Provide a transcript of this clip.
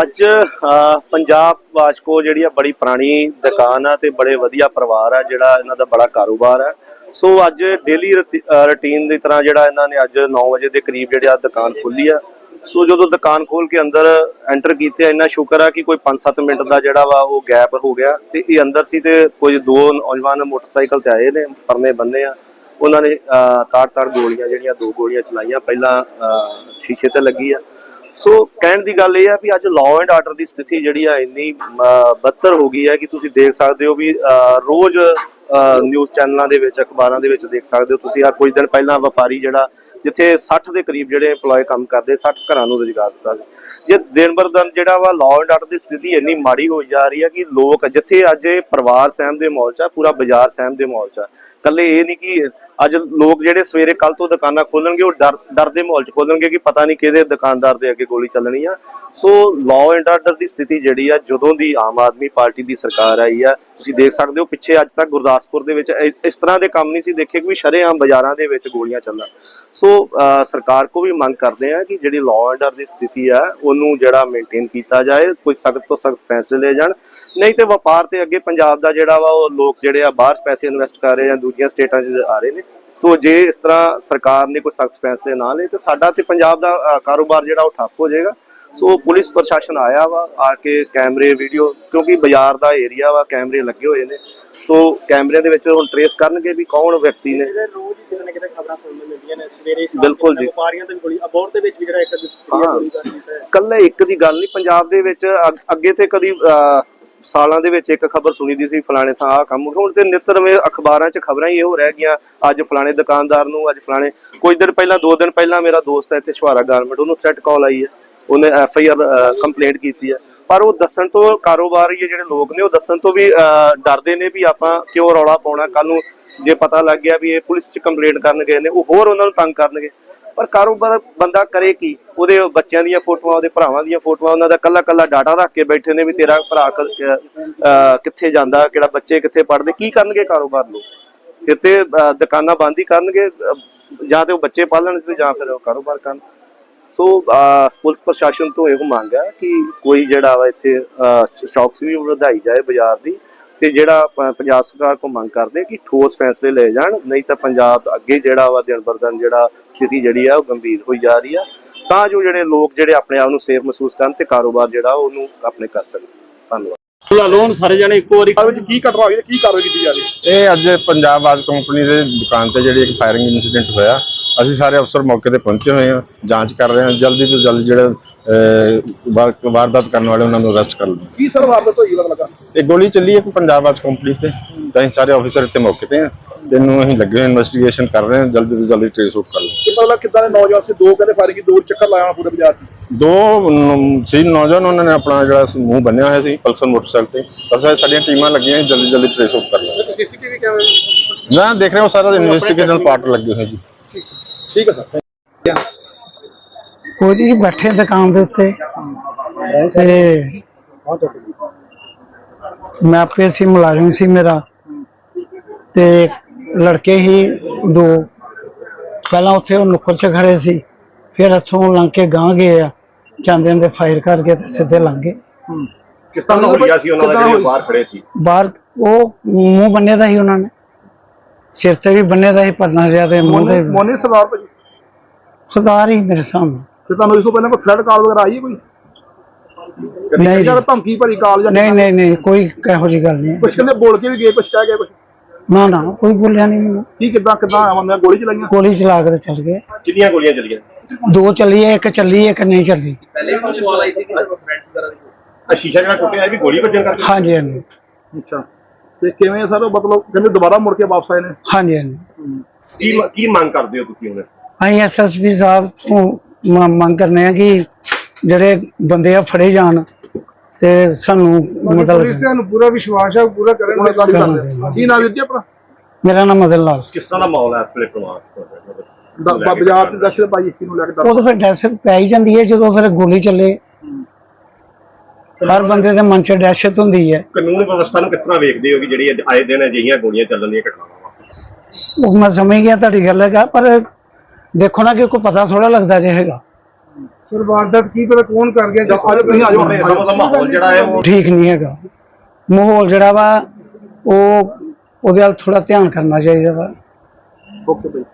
ਅੱਜ ਪੰਜਾਬ ਵਾਚਕੋ ਜਿਹੜੀ ਆ ਬੜੀ ਪੁਰਾਣੀ ਦੁਕਾਨ ਆ ਤੇ ਬੜੇ ਵਧੀਆ ਪਰਿਵਾਰ ਆ ਜਿਹੜਾ ਇਹਨਾਂ ਦਾ ਬੜਾ ਕਾਰੋਬਾਰ ਆ। ਸੋ ਅੱਜ ਡੇਲੀ ਰੁਟੀਨ ਦੀ ਤਰ੍ਹਾਂ ਜਿਹੜਾ ਇਹਨਾਂ ਨੇ ਅੱਜ 9 ਵਜੇ ਦੇ ਕਰੀਬ ਜਿਹੜੀ ਆ ਦੁਕਾਨ ਖੋਲੀ ਆ। ਸੋ ਜਦੋਂ ਦੁਕਾਨ ਖੋਲ ਕੇ ਅੰਦਰ ਐਂਟਰ ਕੀਤੇ ਆ, ਇੰਨਾ ਸ਼ੁਕਰ ਆ ਕਿ ਕੋਈ 5-7 ਮਿੰਟ ਦਾ ਜਿਹੜਾ ਵਾ ਉਹ ਗੈਪ ਹੋ ਗਿਆ ਤੇ ਇਹ ਅੰਦਰ ਸੀ ਤੇ ਕੁਝ ਦੋ ਨੌਜਵਾਨ ਮੋਟਰਸਾਈਕਲ ਤੇ ਆਏ ਨੇ ਪਰਨੇ ਬੰਨੇ ਆ। ਉਹਨਾਂ ਨੇ ਤਾੜ-ਤਾੜ ਗੋਲੀਆਂ ਜਿਹੜੀਆਂ ਦੋ ਗੋਲੀਆਂ ਚਲਾਈਆਂ। ਪਹਿਲਾਂ ਸ਼ੀਸ਼ੇ ਤੇ ਲੱਗੀ ਆ। ਸੋ ਕਹਿਣ ਦੀ ਗੱਲ ਇਹ ਆ ਵੀ ਅੱਜ ਲਾਅ ਐਂਡ ਆਰਡਰ ਦੀ ਸਥਿਤੀ ਜਿਹੜੀ ਆ ਇੰਨੀ ਬੱਤਰ ਹੋ ਗਈ ਹੈ ਕਿ ਤੁਸੀਂ ਦੇਖ ਸਕਦੇ ਹੋ ਵੀ ਰੋਜ਼ ਨਿਊਜ਼ ਚੈਨਲਾਂ ਦੇ ਵਿੱਚ, ਅਖਬਾਰਾਂ ਦੇ ਵਿੱਚ ਦੇਖ ਸਕਦੇ ਹੋ ਤੁਸੀਂ। ਆ ਕੁਝ ਦਿਨ ਪਹਿਲਾਂ ਵਪਾਰੀ ਜਿਹੜਾ, ਜਿੱਥੇ 60 ਦੇ ਕਰੀਬ ਜਿਹੜੇ EMPLOYE ਕੰਮ ਕਰਦੇ 60 ਘਰਾਂ ਨੂੰ ਰੁਜ਼ਗਾਰ ਦਿੱਤਾ ਜੇ ਦਿਨ ਬਰ ਦਿਨ ਜਿਹੜਾ ਵਾ ਲਾਅ ਐਂਡ ਆਰਡਰ ਦੀ ਸਥਿਤੀ ਇੰਨੀ ਮਾੜੀ ਹੋਈ ਜਾ ਰਹੀ ਹੈ ਕਿ ਲੋਕ, ਜਿੱਥੇ ਅੱਜ ਇਹ ਪਰਿਵਾਰ ਸਹਿਮ ਦੇ ਮਾਹੌਲ 'ਚ ਆ, ਪੂਰਾ ਬਾਜ਼ਾਰ ਸਹਿਮ ਦੇ ਮਾਹੌਲ 'ਚ ਆ। ਕੱਲੇ ਇਹ ਨਹੀਂ ਕਿ ਅੱਜ ਲੋਕ ਜਿਹੜੇ ਸਵੇਰੇ ਕੱਲ ਤੋਂ ਦੁਕਾਨਾਂ ਖੋਲਣਗੇ, ਉਹ ਡਰ ਡਰ ਦੇ ਮਾਹੌਲ 'ਚ ਖੋਲਣਗੇ ਕਿ ਪਤਾ ਨਹੀਂ ਕਿਹਦੇ ਦੁਕਾਨਦਾਰ ਦੇ ਅੱਗੇ ਗੋਲੀ ਚੱਲਣੀ ਆ। ਸੋ ਲਾਅ ਐਂਡ ਆਰਡਰ ਦੀ ਸਥਿਤੀ ਜਿਹੜੀ ਆ, ਜਦੋਂ ਦੀ ਆਮ ਆਦਮੀ ਪਾਰਟੀ ਦੀ ਸਰਕਾਰ ਆਈ ਆ, ਤੁਸੀਂ ਦੇਖ ਸਕਦੇ ਹੋ ਪਿੱਛੇ ਅੱਜ ਤੱਕ ਗੁਰਦਾਸਪੁਰ ਦੇ ਵਿੱਚ ਇਸ ਤਰ੍ਹਾਂ ਦੇ ਕੰਮ ਨਹੀਂ ਸੀ ਦੇਖੇ ਕਿ ਵੀ ਸ਼ਰੇਆਮ ਬਾਜ਼ਾਰਾਂ ਦੇ ਵਿੱਚ ਗੋਲੀਆਂ ਚੱਲਣ। ਸੋ ਸਰਕਾਰ ਕੋ ਵੀ ਮੰਗ ਕਰਦੇ ਆ ਕਿ ਜਿਹੜੀ ਲਾਅ ਐਂਡ ਆਰਡਰ ਦੀ ਸਥਿਤੀ ਆ, ਉਹਨੂੰ ਜਿਹੜਾ ਮੇਨਟੇਨ ਕੀਤਾ ਜਾਏ, ਕੋਈ ਸਖਤ ਤੋਂ ਸਖਤ ਫੈਸਲੇ ਲਏ ਜਾਣ। ਨਹੀਂ ਤੇ ਵਪਾਰ ਤੇ ਅੱਗੇ ਪੰਜਾਬ ਦਾ ਜਿਹੜਾ ਵਾ, ਉਹ ਲੋਕ ਜਿਹੜੇ ਆ, ਬਾਹਰ ਪੈਸੇ ਇਨਵੈਸਟ ਕਰ ਰਹੇ ਆ, ਦੂਜੀਆਂ ਸਟੇਟਾਂ 'ਚ ਆ ਰਹੇ ਨੇ। ਸੋ ਜੇ ਇਸ ਤਰ੍ਹਾਂ ਸਰਕਾਰ ਨੇ ਕੋਈ ਸਖਤ ਫੈਸਲੇ ਨਾ ਲਏ ਤੇ ਸਾਡਾ ਤੇ ਪੰਜਾਬ ਦਾ ਕਾਰੋਬਾਰ ਜਿਹੜਾ ਉਹ ਠੱਪ ਹੋ ਜਾਏਗਾ। ਸੋ ਪੁਲਿਸ ਪ੍ਰਸ਼ਾਸਨ ਆਇਆ ਵਾ ਆ ਕੇ ਕੈਮਰੇ ਵੀਡੀਓ ਕਿਉਂਕਿ ਬਾਜ਼ਾਰ ਦਾ ਏਰੀਆ ਵਾ ਕੈਮਰੇ ਲੱਗੇ ਹੋਏ ਨੇ। ਸੋ ਕੈਮਰਿਆਂ ਦੇ ਵਿੱਚ ਹੁਣ ਟਰੇਸ ਕਰਨਗੇ ਵੀ ਕੌਣ ਵਿਅਕਤੀ ਨੇ। ਰੋਜ਼ ਹੀ ਕਿਤੇ ਨਾ ਕਿਤੇ ਖਬਰਾਂ ਸੁਣਨ ਨੂੰ ਮਿਲਦੀਆਂ ਨੇ ਸਵੇਰੇ ਸ਼ਾਮ ਬਿਲਕੁਲ ਜੀ। ਵਪਾਰੀਆਂ ਤੇ ਵੀ ਗੋਲੀ ਅਬੋਰ ਦੇ ਵਿੱਚ ਵੀ ਜਿਹੜਾ ਇੱਕ ਕੱਲੇ ਇੱਕ ਦੀ ਗੱਲ ਨਹੀਂ ਪੰਜਾਬ ਦੇ ਵਿੱਚ ਅੱਗ- ਤੇ ਕਦੀ ਸਾਲਾਂ ਦੇ ਵਿੱਚ ਇੱਕ ਖਬਰ ਸੁਣੀ ਦੀ ਸੀ ਫਲਾਣੇ ਥਾਂ ਆ ਕੰਮ। ਹੁਣ ਤੇ ਨਿਤਰਵੇਂ ਅਖਬਾਰਾਂ 'ਚ ਖਬਰਾਂ ਹੀ ਇਹੋ ਰਹਿ ਗਈਆਂ। ਅੱਜ ਫਲਾਣੇ ਦੁਕਾਨਦਾਰ ਨੂੰ, ਅੱਜ ਫਲਾਣੇ ਕੁਝ ਦਿਨ ਪਹਿਲਾਂ, ਦੋ ਦਿਨ ਪਹਿਲਾਂ ਮੇਰਾ ਦੋਸਤ ਹੈ ਇੱਥੇ ਸ਼ਵਾਰਾ ਗਾਰਮੈਂਟ, ਉਹਨੂੰ ਥ੍ਰੈਟ ਕਾਲ ਆਈ ਹੈ। ਉਹਨੇ ਐਫ ਆਈ ਆਰ ਕੰਪਲੇਂਟ ਕੀਤੀ ਹੈ। ਪਰ ਉਹ ਦੱਸਣ ਤੋਂ ਕਾਰੋਬਾਰੀ ਜਿਹੜੇ ਲੋਕ ਨੇ, ਉਹ ਦੱਸਣ ਤੋਂ ਵੀ ਡਰਦੇ ਨੇ ਵੀ ਆਪਾਂ ਕਿਉਂ ਰੌਲਾ ਪਾਉਣਾ। ਕੱਲ ਨੂੰ ਜੇ ਪਤਾ ਲੱਗ ਗਿਆ ਵੀ ਇਹ ਪੁਲਿਸ 'ਚ ਕੰਪਲੇਂਟ ਕਰਨ ਗਏ ਨੇ, ਉਹ ਹੋਰ ਉਹਨਾਂ ਨੂੰ ਤੰਗ ਕਰਨਗੇ। ਪਰ ਕਾਰੋਬਾਰ ਬੰਦਾ ਕਰੇ ਕੀ? ਉਹਦੇ ਬੱਚਿਆਂ ਦੀਆਂ ਫੋਟੋਆਂ, ਉਹਦੇ ਭਰਾਵਾਂ ਦੀਆਂ ਫੋਟੋਆਂ, ਉਹਨਾਂ ਦਾ ਕੱਲਾ ਕੱਲਾ ਡਾਟਾ ਰੱਖ ਕੇ ਬੈਠੇ ਨੇ ਵੀ ਤੇਰਾ ਭਰਾ ਕਿੱਥੇ ਜਾਂਦਾ, ਕਿਹੜਾ ਬੱਚੇ ਕਿੱਥੇ ਪੜ੍ਹਦੇ, ਕੀ ਕਰਨਗੇ ਕਾਰੋਬਾਰ ਲੋਕ? ਕਿਤੇ ਦੁਕਾਨਾਂ ਬੰਦ ਹੀ ਕਰਨਗੇ ਜਾਂ ਤੇ ਉਹ ਬੱਚੇ ਪਾਲਣ ਤੇ ਜਾਂ ਫਿਰ ਉਹ ਕਾਰੋਬਾਰ ਕਰਨ। ਸੋ ਪੁਲਿਸ ਪ੍ਰਸ਼ਾਸਨ ਤੋਂ ਇਹ ਮੰਗ ਹੈ ਕਿ ਕੋਈ ਜਿਹੜਾ ਵਾ ਇੱਥੇ ਸਟਾਕਸ ਵੀ ਵਧਾਈ ਜਾਏ ਬਾਜ਼ਾਰ ਦੀ ਤੇ ਜਿਹੜਾ ਪੰਜਾਬ ਸਰਕਾਰ ਕੋ ਮੰਗ ਕਰਦੇ ਕਿ ਠੋਸ ਫੈਸਲੇ ਲਏ ਜਾਣ ਨਹੀਂ ਤਾਂ ਪੰਜਾਬ ਅੱਗੇ ਜਿਹੜਾ ਵਾ ਦਿਨ ਬਰ ਦਿਨ ਜਿਹੜਾ ਸਥਿਤੀ ਜਿਹੜੀ ਆ ਉਹ ਗੰਭੀਰ ਹੋਈ ਜਾ ਰਹੀ ਆ। ਤਾਂ ਜੋ ਜਿਹੜੇ ਲੋਕ ਜਿਹੜੇ ਆਪਣੇ ਆਪ ਨੂੰ ਸੇਫ ਮਹਿਸੂਸ ਕਰਨ ਤੇ ਕਾਰੋਬਾਰ ਜਿਹੜਾ ਉਹਨੂੰ ਆਪਣੇ ਕਰ ਸਕਣ। ਧੰਨਵਾਦ। ਲਾ ਲੋਨ ਸਾਰੇ ਜਣੇ ਇੱਕੋ ਵਾਰੀ। ਵਿੱਚ ਕੀ ਘਟਨਾ ਹੋਈ ਤੇ ਕੀ ਕਾਰਵਾਈ ਕੀਤੀ ਜਾ ਰਹੀ? ਇਹ ਅੱਜ ਪੰਜਾਬ ਆਜ ਕੰਪਨੀ ਦੇ ਦੁਕਾਨ ਤੇ ਜਿਹੜੀ ਇੱਕ ਫਾਇਰਿੰਗ ਇਨਸੀਡੈਂਟ ਹੋਇਆ। ਅਸੀਂ ਸਾਰੇ ਅਫਸਰ ਮੌਕੇ ਤੇ ਪਹੁੰਚੇ ਹੋਏ ਹਾਂ ਜਾਂਚ ਕਰ ਰਹੇ ਹਾਂ ਜਲਦੀ ਤੋਂ ਜਲਦੀ ਜਿਹੜੇ ਅਹ, ਵਾਰ- ਵਾਰਦਾਤ ਕਰਨ ਵਾਲੇ ਉਹਨਾਂ ਨੂੰ ਅਰੈਸਟ ਕਰ ਲਓ। ਕੀ ਸਰ ਵਾਰਦਾਤ ਹੋਈ ਪਤਾ ਲੱਗਾ? ਇਹ ਗੋਲੀ ਚੱਲੀ ਹੈ ਪੰਜਾਬ ਆਜ ਕੰਪਨੀ ਤੇ। ਤਾਂ ਅਸੀਂ ਸਾਰੇ ਅਫਸਰ ਇੱਥੇ ਮੌਕੇ ਤੇ ਹਾਂ। ਇਹਨੂੰ ਅਸੀਂ ਲੱਗੇ ਹੋਏ ਇਨਵੈਸਟੀਗੇਸ਼ਨ ਕਰ ਰਹੇ ਹਾਂ ਜਲਦੀ ਤੋਂ ਜਲਦੀ ਟ੍ਰੇਸ ਆਊਟ ਕਰ ਲਓ। ਕਿ ਪਤਾ ਲੱਗਾ ਕਿੱਦਾਂ ਦੇ ਨੌਜਵਾਨ ਸੀ? ਦੋ ਕਹਿੰਦੇ ਫਾਇਰਿੰਗ ਦੋ ਚੱਕਰ ਲਾਇਆ ਪੂਰੇ ਬਾਜ਼ਾਰ 'ਚ। ਦੋ ਨ- ਸੀ ਨੌਜਵਾਨ ਉਹਨਾਂ ਨੇ ਆਪਣਾ ਜਿਹੜਾ ਮੂੰਹ ਬੰਨਿਆ ਹੋਇਆ ਸੀ ਪਲਸਰ ਮੋਟਰਸਾਈਕਲ ਤੇ। ਬਸ ਇਹ ਸਾਡੀਆਂ ਟੀਮਾਂ ਲੱਗੀਆਂ ਜਲਦੀ ਜਲਦੀ ਟ੍ਰੇਸ ਆਊਟ ਕਰ ਲਓ। ਸੀਸੀਟੀਵੀ ਕੈਮਰੇ ਨਾ ਦੇਖ ਰਹੇ ਹੋ ਸਾਰਾ ਇਨਵੈਸਟੀਗੇਸ਼ਨ ਪਾਰਟ ਲੱਗੇ ਹੋਏ ਜੀ। ਠੀਕ ਹੈ ਸਰ ਕੋਈ ਨਹੀਂ ਬੈਠੇ ਦੁਕਾਨ ਦੇ ਉੱਤੇ। ਤੇ ਮੈਂ ਆਪੇ ਸੀ ਮੁਲਾਜ਼ਮ ਸੀ ਮੇਰਾ। ਤੇ ਲੜਕੇ ਹੀ ਦੋ। ਪਹਿਲਾਂ ਉੱਥੇ ਉਹ ਨੁੱਕਰ 'ਚ ਖੜੇ ਸੀ। ਫਿਰ ਇੱਥੋਂ ਲੰਘ ਕੇ ਗਾਂ ਗਏ ਆ। ਜਾਂਦੇ ਜਾਂਦੇ ਫਾਇਰ ਕਰਕੇ ਤੇ ਸਿੱਧੇ ਲੰਘ ਗਏ। ਕਿਸ ਤਰ੍ਹਾਂ ਦਾ ਹੋਇਆ ਸੀ ਉਹਨਾਂ ਦਾ ਜਿਹੜੇ ਬਾਹਰ ਖੜੇ ਸੀ? ਬਾਹਰ ਉਹ ਮੂੰਹ ਬੰਨੇ ਦਾ ਸੀ ਉਹਨਾਂ ਨੇ। ਸਿਰ ਤੇ ਵੀ ਬੰਨੇ ਦਾ ਸੀ ਪਰਨਾ ਜਿਹਾ ਤੇ ਮੂੰਹ ਤੇ ਮੋਨੀ ਸਰਦਾਰ ਭਾਜੀ? ਖੁਦਾਰ ਹੀ ਮੇਰੇ ਸਾਹਮਣੇ। ਤੇ ਤੁਹਾਨੂੰ ਇਸ ਤੋਂ ਪਹਿਲਾਂ ਕੋਈ ਥ੍ਰੈਡ ਕਾਲ ਵਗੈਰਾ ਆਈ ਹੈ ਕੋਈ? ਨਹੀਂ ਜਾਂ ਧਮਕੀ ਭਰੀ ਕਾਲ ਜਾਂ ਨਹੀਂ ਨਹੀਂ? ਨਹੀਂ ਕੋਈ ਇਹੋ ਜਿਹੀ ਗੱਲ ਨਹੀਂ। ਹੈ। ਕੁਝ ਕਹਿੰਦੇ ਬੋਲ ਕੇ ਵੀ ਗਏ ਕੁਝ ਕਹਿ ਗਏ ਕੁਛ? ਨਾ ਨਾ ਕੋਈ ਬੋਲਿਆ ਨਹੀਂ ਮੈਨੂੰ। ਕੀ ਕਿੱਦਾਂ ਕਿੱਦਾਂ ਆਇਆ ਬੰਦਾ? ਗੋਲੀ ਚਲਾਈਆਂ? ਗੋਲੀ ਚਲਾ ਕੇ ਤੇ ਚੱਲ ਗਏ। ਕਿੰਨੀਆਂ ਗੋਲੀਆਂ ਚੱਲੀਆਂ? ਦੋ ਚੱਲੀ ਹੈ ਇੱਕ ਚੱਲੀ ਹੈ, ਇੱਕ ਨਹੀਂ ਚੱਲੀ। ਪਹਿਲੇ ਕੁਝ ਕਾਲ ਆਈ ਸੀ ਕਿ ਫਰੈਂਡ ਵਗੈਰਾ ਦੀ ਆ ਸ਼ੀਸ਼ਾ ਜਿਹੜਾ ਟੁੱਟਿਆ ਇਹ ਵੀ ਗੋਲੀ ਵੱਜਣ ਕਰਕੇ? ਹਾਂਜੀ ਹਾਂਜੀ। ਅੱਛਾ। ਤੇ ਕਿਵੇਂ ਸਰ? ਮਤਲਬ ਕਹਿੰਦੇ ਦੁਬਾਰਾ ਮੁੜ ਕੇ ਵਾਪਸ ਆਏ ਨੇ। ਹਾਂਜੀ ਹਾਂਜੀ। ਕੀ ਕੀ ਮੰਗ ਕਰਦੇ ਹੋ ਤੁਸੀਂ ਹੁਣ? ਅਸੀਂ ਐਸਐਸਪੀ ਸਾਹਿਬ ਤੋਂ ਮ- ਮੰਗ ਕਰਨੇ ਆ ਕਿ ਜਿਹੜੇ ਬੰਦੇ ਆ ਫੜੇ ਜਾਣ ਤੇ ਸਾਨੂੰ ਮਤਲਬ ਤੁਹਾਨੂੰ ਪੂਰਾ ਵਿਸ਼ਵਾਸ ਹੈ ਪੂਰਾ ਕਰਨਗੇ ਕੀ ਨਾਮ ਵੀਰ ਜੀ ਆਪਣਾ? ਮੇਰਾ ਨਾਮ ਮਦਨ ਲਾਲ। ਕਿਸ ਤਰ੍ਹਾਂ ਦਾ ਮਾਹੌਲ ਹੈ ਇਸ ਵੇਲੇ ਪਰਿਵਾਰ ਦ- ਬ- ਬਾਜ਼ਾਰ ਦੀ ਦਸ਼ਤ ਪਾਈ ਇਸ ਨੂੰ ਲੈ ਕੇ ਉਹ ਤਾਂ ਫਿਰ ਦਹਿਸ਼ਤ ਪੈ ਹੀ ਜਾਂਦੀ ਹੈ ਜਦੋਂ ਫਿਰ ਗੋਲੀ ਚੱਲੇ। ਹਰ ਬੰਦੇ ਦੇ ਮਨ 'ਚ ਦਹਿਸ਼ਤ ਹੁੰਦੀ ਹੈ। ਕਾਨੂੰਨ ਵਿਵਸਥਾ ਨੂੰ ਕਿਸ ਤਰ੍ਹਾਂ ਵੇਖਦੇ ਹੋ ਕਿ ਜਿਹੜੀ ਅੱਜ ਆਏ ਦਿਨ ਅਜਿਹੀਆਂ ਗੋਲੀਆਂ ਚੱਲਣ ਦੀਆਂ ਘਟਨਾਵਾਂ? ਉਹ ਮੈਂ ਸਮਝ ਗਿਆ ਤੁਹਾਡੀ ਗੱਲ ਹੈਗਾ ਪਰ ਦੇਖੋ ਨਾ ਕਿ ਕੋਈ ਪਤਾ ਥੋੜਾ ਲੱਗਦਾ ਜੇ ਹੈਗਾ। ਸਰ ਵਾਰਦਾਤ ਕੀ ਪਤਾ ਕੌਣ ਕਰ ਗਿਆ ਜਾਂ ਅੱਜ ਤੁਸੀਂ ਆ ਜਾਓ ਇਹਦਾ ਮਤਲਬ ਮਾਹੌਲ ਜਿਹੜਾ ਹੈ ਉਹ ਠੀਕ ਨਹੀਂ ਹੈਗਾ। ਮਾਹੌਲ ਜਿਹੜਾ ਵਾ ਉਹ ਉਹਦੇ ਵੱਲ ਥੋੜਾ ਧਿਆਨ ਕਰਨਾ ਚਾਹੀਦਾ ਵਾ। ਓਕੇ ਬਈ